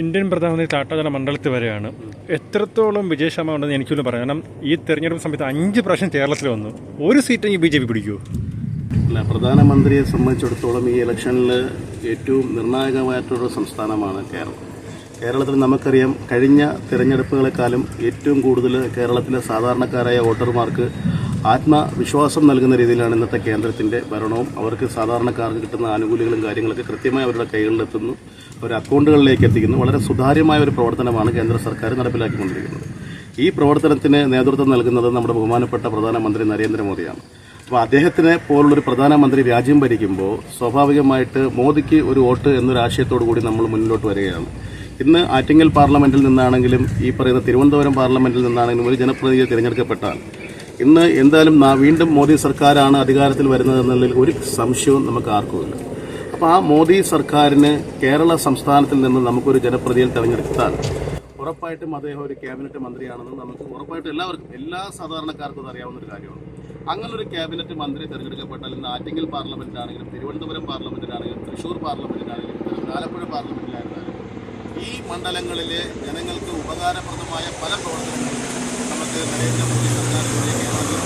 Indian പ്രധാനമന്ത്രി ടാറ്റാജല മണ്ഡലത്തിൽ വരെയാണ്. എത്രത്തോളം വിജയശമ എനിക്കൊന്ന് പറയാം. കാരണം ഈ തെരഞ്ഞെടുപ്പ് സമയത്ത് അഞ്ച് പ്രാവശ്യം കേരളത്തിൽ വന്നു. ഒരു സീറ്റ് ഈ ബി ജെ പി പിടിക്കുമോ അല്ല പ്രധാനമന്ത്രിയെ സംബന്ധിച്ചിടത്തോളം ഈ ഇലക്ഷനിൽ ഏറ്റവും നിർണായകമായിട്ടുള്ള സംസ്ഥാനമാണ് കേരളം. കേരളത്തിൽ നമുക്കറിയാം കഴിഞ്ഞ തിരഞ്ഞെടുപ്പുകളെക്കാളും ഏറ്റവും കൂടുതൽ കേരളത്തിലെ സാധാരണക്കാരായ വോട്ടർമാർക്ക് ആത്മവിശ്വാസം നൽകുന്ന രീതിയിലാണ് ഇന്നത്തെ കേന്ദ്രത്തിന്റെ ഭരണവും. അവർക്ക് സാധാരണക്കാർക്ക് കിട്ടുന്ന ആനുകൂല്യങ്ങളും കാര്യങ്ങളൊക്കെ കൃത്യമായി അവരുടെ കൈകളിലെത്തുന്നു. അവർ അക്കൗണ്ടുകളിലേക്ക് എത്തിക്കുന്നു. വളരെ സുതാര്യമായ ഒരു പ്രവർത്തനമാണ് കേന്ദ്ര സർക്കാർ നടപ്പിലാക്കിക്കൊണ്ടിരിക്കുന്നത്. ഈ പ്രവർത്തനത്തിന് നേതൃത്വം നൽകുന്നത് നമ്മുടെ ബഹുമാനപ്പെട്ട പ്രധാനമന്ത്രി നരേന്ദ്രമോദിയാണ്. അപ്പോൾ അദ്ദേഹത്തിനെ പോലുള്ളൊരു പ്രധാനമന്ത്രി രാജ്യം ഭരിക്കുമ്പോൾ സ്വാഭാവികമായിട്ട് മോദിക്ക് ഒരു വോട്ട് എന്നൊരു ആശയത്തോടു കൂടി നമ്മൾ മുന്നിലോട്ട് വരികയാണ്. ഇന്ന് ആറ്റിങ്ങൽ പാർലമെന്റിൽ നിന്നാണെങ്കിലും ഈ പറയുന്ന തിരുവനന്തപുരം പാർലമെന്റിൽ നിന്നാണെങ്കിലും ഒരു ജനപ്രതിനിധി തിരഞ്ഞെടുക്കപ്പെട്ടാൽ ഇന്ന് എന്തായാലും വീണ്ടും മോദി സർക്കാരാണ് അധികാരത്തിൽ വരുന്നത് എന്നുള്ളതിൽ ഒരു സംശയവും നമുക്ക് ആർക്കുമില്ല അപ്പോൾ ആ മോദി സർക്കാരിന് കേരള സംസ്ഥാനത്തിൽ നിന്ന് നമുക്കൊരു ജനപ്രതിയിൽ തെരഞ്ഞെടുത്താൽ ഉറപ്പായിട്ടും അദ്ദേഹം ഒരു ക്യാബിനറ്റ് മന്ത്രിയാണെന്ന് നമുക്ക് ഉറപ്പായിട്ടും എല്ലാവർക്കും എല്ലാ സാധാരണക്കാർക്കും അറിയാവുന്ന ഒരു കാര്യമാണ്. അങ്ങനെ ഒരു ക്യാബിനറ്റ് മന്ത്രി തെരഞ്ഞെടുക്കപ്പെട്ടാൽ ഇന്ന് ആറ്റിങ്ങൽ പാർലമെന്റിലാണെങ്കിലും തിരുവനന്തപുരം പാർലമെന്റിലാണെങ്കിലും തൃശ്ശൂർ പാർലമെന്റിലാണെങ്കിലും ആലപ്പുഴ പാർലമെന്റിലായിരുന്നാലും ഈ മണ്ഡലങ്ങളിലെ ജനങ്ങൾക്ക് ഉപകാരപ്രദമായ പല പ്രവർത്തനങ്ങളും നമുക്ക് നരേന്ദ്രമോദി സർക്കാരിലൂടെ കേരളത്തിൽ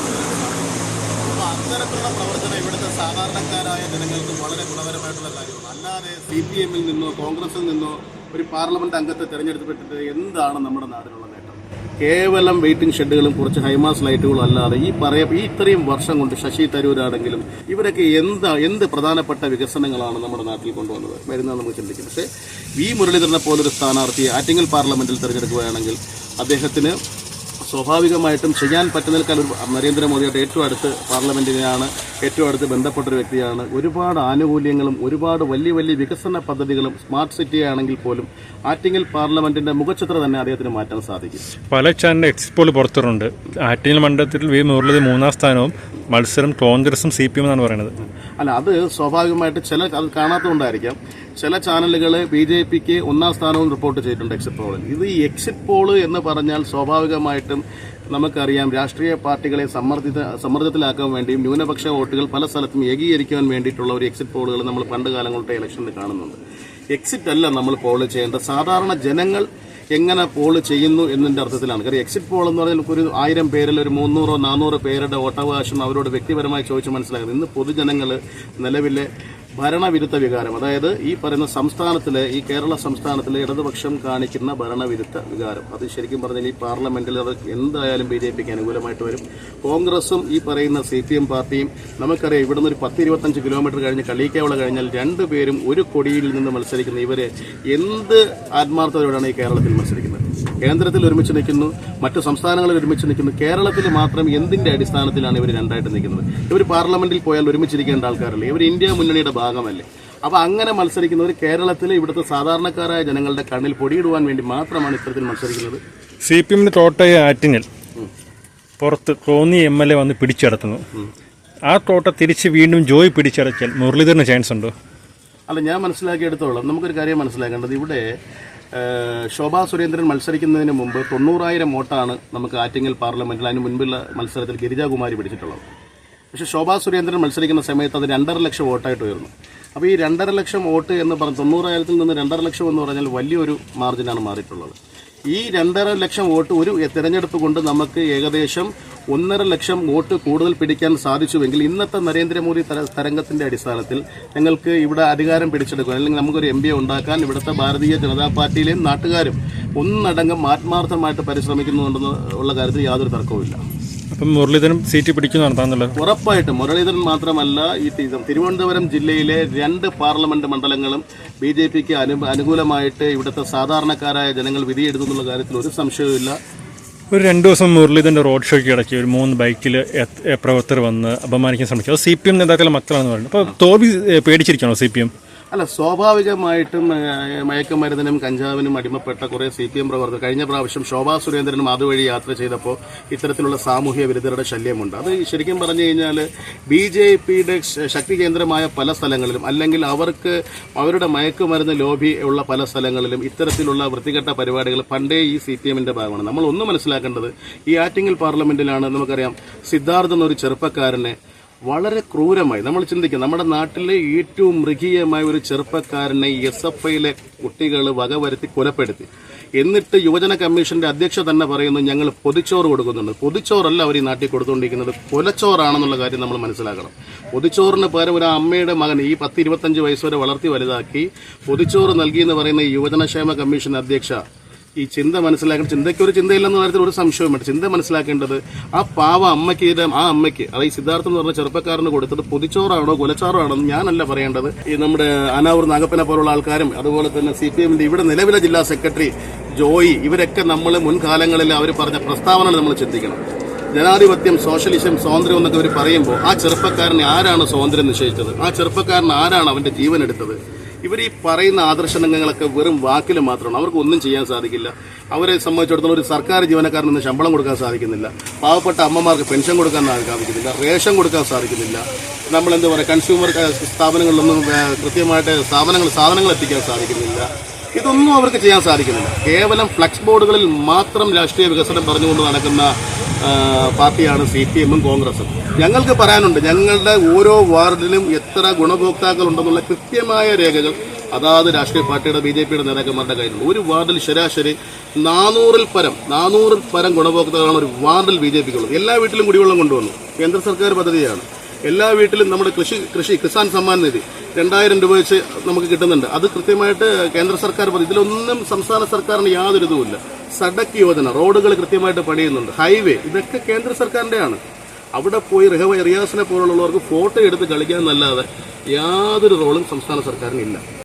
അപ്പോൾ അത്തരത്തിലുള്ള പ്രവർത്തനം ഇവിടുത്തെ സാധാരണക്കാരായ ജനങ്ങൾക്ക് വളരെ ഗുണകരമായിട്ടുള്ള കാര്യമാണ്. അല്ലാതെ സി പി എമ്മിൽ നിന്നോ കോൺഗ്രസിൽ നിന്നോ ഒരു പാർലമെന്റ് അംഗത്തെ തെരഞ്ഞെടുക്കപ്പെട്ടിട്ട് എന്താണ് നമ്മുടെ നാടിനുള്ള നേട്ടം? കേവലം വെയിറ്റിംഗ് ഷെഡുകളും കുറച്ച് ഹൈമാസ് ലൈറ്റുകളും അല്ലാതെ ഈ പറയ ഈ ഇത്രയും വർഷം കൊണ്ട് ശശി തരൂരാണെങ്കിലും ഇവരൊക്കെ എന്താ എന്ത് പ്രധാനപ്പെട്ട വികസനങ്ങളാണ് നമ്മുടെ നാട്ടിൽ കൊണ്ടുവന്നത്? വരുന്നത് നമുക്ക് ചിന്തിക്കും പക്ഷേ വി മുരളീധരനെ പോലൊരു സ്ഥാനാർത്ഥിയെ ആറ്റിങ്ങൽ പാർലമെന്റിൽ തിരഞ്ഞെടുക്കുകയാണെങ്കിൽ അദ്ദേഹത്തിന് സ്വാഭാവികമായിട്ടും ചെയ്യാൻ ഒരു നരേന്ദ്രമോദിയുടെ ഏറ്റവും അടുത്ത് പാർലമെന്റിനെയാണ് ഏറ്റവും അടുത്ത് ബന്ധപ്പെട്ട ഒരു വ്യക്തിയാണ്. ഒരുപാട് ആനുകൂല്യങ്ങളും ഒരുപാട് വലിയ വലിയ വികസന പദ്ധതികളും സ്മാർട്ട് സിറ്റി ആണെങ്കിൽ പോലും ആറ്റിങ്ങൽ പാർലമെന്റിന്റെ മുഖചിത്ര തന്നെ അദ്ദേഹത്തിന് മാറ്റാൻ സാധിക്കും. പല ചാനൽ എക്സിറ്റ് പോൾ പുറത്തുണ്ട് ആറ്റിങ്ങൽ മണ്ഡലത്തിൽ വി മുരളി മൂന്നാം സ്ഥാനവും മത്സരം കോൺഗ്രസും സി പി എം എന്നാണ് പറയുന്നത്. അല്ല അത് സ്വാഭാവികമായിട്ട് ചില അത് കാണാത്തതുകൊണ്ടായിരിക്കാം. ചില ചാനലുകൾ ബി ജെ പിക്ക് ഒന്നാം സ്ഥാനവും റിപ്പോർട്ട് ചെയ്തിട്ടുണ്ട് എക്സിറ്റ് പോളിൽ. ഇത് ഈ എക്സിറ്റ് പോൾ എന്ന് പറഞ്ഞാൽ സ്വാഭാവികമായിട്ടും നമുക്കറിയാം രാഷ്ട്രീയ പാർട്ടികളെ സമ്മർദ്ദിത സമ്മർദ്ദത്തിലാക്കാൻ വേണ്ടിയും ന്യൂനപക്ഷ വോട്ടുകൾ പല സ്ഥലത്തും ഏകീകരിക്കാൻ വേണ്ടിയിട്ടുള്ള ഒരു എക്സിറ്റ് പോളുകൾ നമ്മൾ പണ്ട് കാലങ്ങളുടെ ഇലക്ഷനിൽ കാണുന്നുണ്ട്. എക്സിറ്റ് അല്ല നമ്മൾ പോൾ ചെയ്യേണ്ടത്. സാധാരണ ജനങ്ങൾ എങ്ങനെ പോൾ ചെയ്യുന്നു എന്നതിന്റെ അർത്ഥത്തിലാണ്. കാര്യം എക്സിറ്റ് പോൾ എന്ന് പറഞ്ഞാൽ ഒരു ആയിരം പേരിൽ ഒരു മുന്നൂറോ നാനൂറോ പേരുടെ വോട്ടവകാശം അവരോട് വ്യക്തിപരമായി ചോദിച്ച് മനസ്സിലാക്കുന്നത്. ഇന്ന് പൊതുജനങ്ങൾ നിലവിലെ ഭരണവിരുദ്ധ വികാരം. അതായത് ഈ പറയുന്ന സംസ്ഥാനത്തിലെ ഈ കേരള സംസ്ഥാനത്തിലെ ഇടതുപക്ഷം കാണിക്കുന്ന ഭരണവിരുദ്ധ വികാരം. അത് ശരിക്കും പറഞ്ഞാൽ ഈ പാർലമെന്റിൽ അത് എന്തായാലും ബി ജെ പിക്ക് അനുകൂലമായിട്ട് വരും. കോൺഗ്രസും ഈ പറയുന്ന സി പി എം പാർട്ടിയും നമുക്കറിയാം ഇവിടുന്ന് ഒരു പത്ത് ഇരുപത്തഞ്ച് കിലോമീറ്റർ കഴിഞ്ഞ് കളിക്കാവള കഴിഞ്ഞാൽ രണ്ടുപേരും ഒരു കൊടിയിൽ നിന്ന് മത്സരിക്കുന്ന ഇവരെ എന്ത് ആത്മാർത്ഥതയോടാണ് ഈ കേരളത്തിൽ മത്സരിക്കുന്നത്? കേന്ദ്രത്തിൽ ഒരുമിച്ച് നിൽക്കുന്നു മറ്റു സംസ്ഥാനങ്ങളിൽ ഒരുമിച്ച് നിൽക്കുന്നു. കേരളത്തിൽ മാത്രം എന്തിന്റെ അടിസ്ഥാനത്തിലാണ് ഇവർ രണ്ടായിട്ട് നിൽക്കുന്നത്? ഇവർ പാർലമെന്റിൽ പോയാൽ ഒരുമിച്ചിരിക്കേണ്ട ആൾക്കാരല്ലേ? ഇവർ ഇന്ത്യ മുന്നണിയുടെ ഭാഗമല്ലേ? അപ്പൊ അങ്ങനെ മത്സരിക്കുന്നവർ കേരളത്തിലെ ഇവിടുത്തെ സാധാരണക്കാരായ ജനങ്ങളുടെ കണ്ണിൽ പൊടിയിടുവാൻ വേണ്ടി മാത്രമാണ് ഇത്തരത്തിൽ മത്സരിക്കുന്നത്. സി പി എമ്മിന് തോട്ടയ ആറ്റിങ്ങൽ പുറത്ത് കോന്നി എം എൽ എ വന്ന് പിടിച്ചടത്തുന്നു. ആ തോട്ട തിരിച്ച് വീണ്ടും ജോയ് പിടിച്ചടച്ചാൽ മുരളീധരന് ചാൻസ് ഉണ്ടോ? അല്ല ഞാൻ മനസ്സിലാക്കിയെടുത്തോളം. നമുക്കൊരു കാര്യം മനസ്സിലാക്കേണ്ടത്. ഇവിടെ ശോഭാ സുരേന്ദ്രൻ മത്സരിക്കുന്നതിന് മുമ്പ് തൊണ്ണൂറായിരം വോട്ടാണ് നമുക്ക് ആറ്റിങ്ങൽ പാർലമെന്റിൽ അതിന് മുൻപുള്ള മത്സരത്തിൽ ഗിരിജാകുമാരി പിടിച്ചിട്ടുള്ളത്. പക്ഷെ ശോഭാ സുരേന്ദ്രൻ മത്സരിക്കുന്ന സമയത്ത് അത് രണ്ടര ലക്ഷം വോട്ടായിട്ട് ഉയർന്നു. അപ്പോൾ ഈ രണ്ടര ലക്ഷം വോട്ട് എന്ന് പറഞ്ഞ തൊണ്ണൂറായിരത്തിൽ നിന്ന് രണ്ടര ലക്ഷം എന്ന് പറഞ്ഞാൽ വലിയൊരു മാർജിനാണ് മാറിയിട്ടുള്ളത്. ഈ രണ്ടര ലക്ഷം വോട്ട് ഒരു തെരഞ്ഞെടുപ്പ് കൊണ്ട് നമുക്ക് ഏകദേശം ഒന്നര ലക്ഷം വോട്ട് കൂടുതൽ പിടിക്കാൻ സാധിച്ചുവെങ്കിൽ ഇന്നത്തെ നരേന്ദ്രമോദി തരംഗത്തിന്റെ അടിസ്ഥാനത്തിൽ ഞങ്ങൾക്ക് ഇവിടെ അധികാരം പിടിച്ചെടുക്കാൻ അല്ലെങ്കിൽ നമുക്കൊരു എം പിയെ ഉണ്ടാക്കാൻ ഇവിടുത്തെ ഭാരതീയ ജനതാ പാർട്ടിയിലെയും നാട്ടുകാരും ഒന്നടങ്കം ആത്മാർത്ഥമായിട്ട് പരിശ്രമിക്കുന്നുണ്ടെന്ന് ഉള്ള കാര്യത്തിൽ യാതൊരു തർക്കവുമില്ല. അപ്പം മുരളീധരൻ സീറ്റ് പിടിക്കുന്നു നടത്താന്നുള്ളത് ഉറപ്പായിട്ടും. മുരളീധരൻ മാത്രമല്ല ഈ തിരുവനന്തപുരം ജില്ലയിലെ രണ്ട് പാർലമെന്റ് മണ്ഡലങ്ങളും ബി ജെ പിക്ക് അനു അനുകൂലമായിട്ട് ഇവിടുത്തെ സാധാരണക്കാരായ ജനങ്ങൾ വിധിയെഴുതുന്നുള്ള കാര്യത്തിൽ ഒരു സംശയവുമില്ല ഒരു രണ്ട് ദിവസം മുരളീധരന്റെ റോഡ് ഷോയ്ക്ക് ഇടയ്ക്ക് ഒരു മൂന്ന് ബൈക്കിൽ പ്രവർത്തകർ വന്ന് അപമാനിക്കാൻ ശ്രമിച്ചു. അത് സി പി എം നേതാക്കളുടെ മക്കളാണെന്ന് പറയുന്നത് അപ്പോൾ തോൽവി പേടിച്ചിരിക്കണോ സി പി എം? അല്ല സ്വാഭാവികമായിട്ടും മയക്കുമരുന്നിനും കഞ്ചാവിനും അടിമപ്പെട്ട കുറെ സി പി എം പ്രവർത്തകർ കഴിഞ്ഞ പ്രാവശ്യം ശോഭാ സുരേന്ദ്രനും അതുവഴി യാത്ര ചെയ്തപ്പോൾ ഇത്തരത്തിലുള്ള സാമൂഹ്യ വിരുദ്ധരുടെ ശല്യമുണ്ട്. അത് ശരിക്കും പറഞ്ഞു കഴിഞ്ഞാൽ ബി ജെ പിയുടെ ശക്തി കേന്ദ്രമായ പല സ്ഥലങ്ങളിലും അല്ലെങ്കിൽ അവർക്ക് അവരുടെ മയക്കുമരുന്ന് ലോബി ഉള്ള പല സ്ഥലങ്ങളിലും ഇത്തരത്തിലുള്ള വൃത്തികെട്ട പരിപാടികൾ പണ്ടേ ഈ സി പി ഭാഗമാണ്. നമ്മൾ ഒന്ന് മനസ്സിലാക്കേണ്ടത് ഈ ആറ്റിങ്ങൽ പാർലമെന്റിലാണ് നമുക്കറിയാം സിദ്ധാർത്ഥ എന്നൊരു ചെറുപ്പക്കാരനെ വളരെ ക്രൂരമായി. നമ്മൾ ചിന്തിക്കും നമ്മുടെ നാട്ടിലെ ഏറ്റവും മൃഗീയമായ ഒരു ചെറുപ്പക്കാരനെ എസ് എഫ് ഐയിലെ കുട്ടികൾ വകവരുത്തി കൊലപ്പെടുത്തി. എന്നിട്ട് യുവജന കമ്മീഷന്റെ അധ്യക്ഷ തന്നെ പറയുന്നു ഞങ്ങൾ പൊതിച്ചോറ് കൊടുക്കുന്നുണ്ട്. പൊതിച്ചോറല്ല അവർ ഈ നാട്ടിൽ കൊടുത്തുകൊണ്ടിരിക്കുന്നത്. കൊലച്ചോറാണെന്നുള്ള കാര്യം നമ്മൾ മനസ്സിലാക്കണം. പൊതിച്ചോറിന് പകരം ഒരു അമ്മയുടെ മകൻ ഈ പത്ത് ഇരുപത്തഞ്ച് വയസ്സ് വരെ വളർത്തി വലുതാക്കി പൊതിച്ചോറ് നൽകിയെന്ന് പറയുന്ന യുവജനക്ഷേമ കമ്മീഷൻ അധ്യക്ഷ ഈ ചിന്ത മനസ്സിലാക്കേണ്ട ചിന്തയ്ക്ക് ഒരു ചിന്തയില്ലെന്ന കാര്യത്തിൽ ഒരു സംശയവും വേണ്ട. ചിന്ത മനസ്സിലാക്കേണ്ടത് ആ പാവ അമ്മയ്ക്ക് ആ അമ്മയ്ക്ക് അതായത് സിദ്ധാർത്ഥം എന്ന് പറഞ്ഞ ചെറുപ്പക്കാരന് കൊടുത്തത് പൊതിച്ചോറാണോ കൊലച്ചോറാണോ എന്ന് ഞാനല്ല പറയേണ്ടത്. ഈ നമ്മുടെ അനാവൂർ നാഗപ്പനെ പോലുള്ള ആൾക്കാരും അതുപോലെ തന്നെ സി പി എമ്മിന്റെ ഇവിടെ നിലവിലെ ജില്ലാ സെക്രട്ടറി ജോയി ഇവരൊക്കെ നമ്മൾ മുൻകാലങ്ങളിൽ അവർ പറഞ്ഞ പ്രസ്താവന നമ്മൾ ചിന്തിക്കണം. ജനാധിപത്യം സോഷ്യലിസം സ്വാതന്ത്ര്യം എന്നൊക്കെ അവർ പറയുമ്പോൾ ആ ചെറുപ്പക്കാരനെ ആരാണ് സ്വാതന്ത്ര്യം നിശ്ചയിച്ചത്? ആ ചെറുപ്പക്കാരൻ ആരാണ് അവന്റെ ജീവൻ എടുത്തത് ഇവർ ഈ പറയുന്ന ആദർശനങ്ങളൊക്കെ വെറും വാക്കിൽ മാത്രമാണ്. അവർക്ക് ഒന്നും ചെയ്യാൻ സാധിക്കില്ല. അവരെ സംബന്ധിച്ചിടത്തോളം ഒരു സർക്കാർ ജീവനക്കാരന് ശമ്പളം കൊടുക്കാൻ സാധിക്കുന്നില്ല. പാവപ്പെട്ട അമ്മമാർക്ക് പെൻഷൻ കൊടുക്കാൻ സാധിക്കുന്നില്ല. റേഷൻ കൊടുക്കാൻ സാധിക്കുന്നില്ല. നമ്മൾ എന്താ പറയുക കൺസ്യൂമർ സ്ഥാപനങ്ങളിലൊന്നും കൃത്യമായിട്ട് സ്ഥാപനങ്ങൾ സാധനങ്ങൾ എത്തിക്കാൻ സാധിക്കുന്നില്ല. ഇതൊന്നും അവർക്ക് ചെയ്യാൻ സാധിക്കുന്നില്ല. കേവലം ഫ്ലക്സ് ബോർഡുകളിൽ മാത്രം രാഷ്ട്രീയ വികസനം പറഞ്ഞുകൊണ്ട് നടക്കുന്ന പാർട്ടിയാണ് സി പി എമ്മും കോൺഗ്രസും. ഞങ്ങൾക്ക് പറയാനുണ്ട് ഞങ്ങളുടെ ഓരോ വാർഡിലും എത്ര ഗുണഭോക്താക്കൾ ഉണ്ടെന്നുള്ള കൃത്യമായ രേഖകൾ അതാത് രാഷ്ട്രീയ പാർട്ടിയുടെ ബി ജെ പിയുടെ നേതാക്കന്മാരുടെ കയ്യിലുണ്ട്. ഒരു വാർഡിൽ ശരാശരി നാനൂറിൽ പരം നാനൂറിൽ പരം ഗുണഭോക്താക്കളാണ് ഒരു വാർഡിൽ ബി ജെ പിക്കുള്ളത്. എല്ലാ വീട്ടിലും കുടിവെള്ളം കൊണ്ടുവന്നു. കേന്ദ്ര സർക്കാർ പദ്ധതിയാണ്. എല്ലാ വീട്ടിലും നമ്മുടെ കൃഷി കൃഷി കിസാൻ സമ്മാൻ നിധി രണ്ടായിരം രൂപ വെച്ച് നമുക്ക് കിട്ടുന്നുണ്ട്. അത് കൃത്യമായിട്ട് കേന്ദ്ര സർക്കാർ പദ്ധതി ഇതിലൊന്നും സംസ്ഥാന സർക്കാരിന് യാതൊരു ഇതുമില്ല. സഡക് യോജന റോഡുകൾ കൃത്യമായിട്ട് പണിയുന്നുണ്ട്. ഹൈവേ ഇതൊക്കെ കേന്ദ്ര സർക്കാരിന്റെയാണ് അവിടെ പോയി റിഹവ റിയാസിനെ പോലുള്ളവർക്ക് ഫോട്ടോ എടുത്ത് കളിക്കാൻ എന്നല്ലാതെ യാതൊരു റോളും സംസ്ഥാന സർക്കാരിനില്ല.